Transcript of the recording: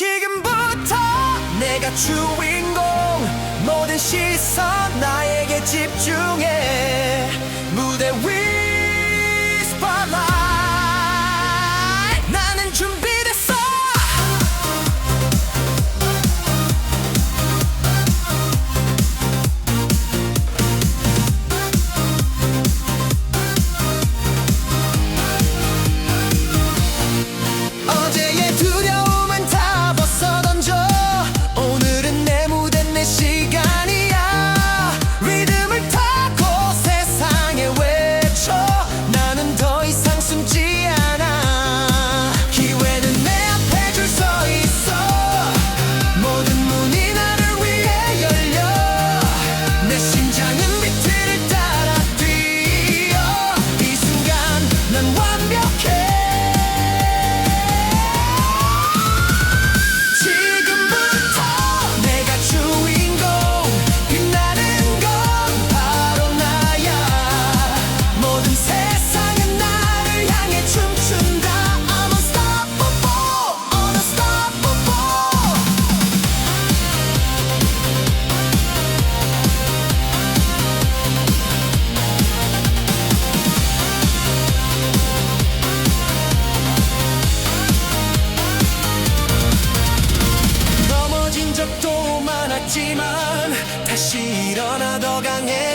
지금부터 내가 주인공 모든 시선 나에게 집중해. 무대 위 다시 일어나 더 강해.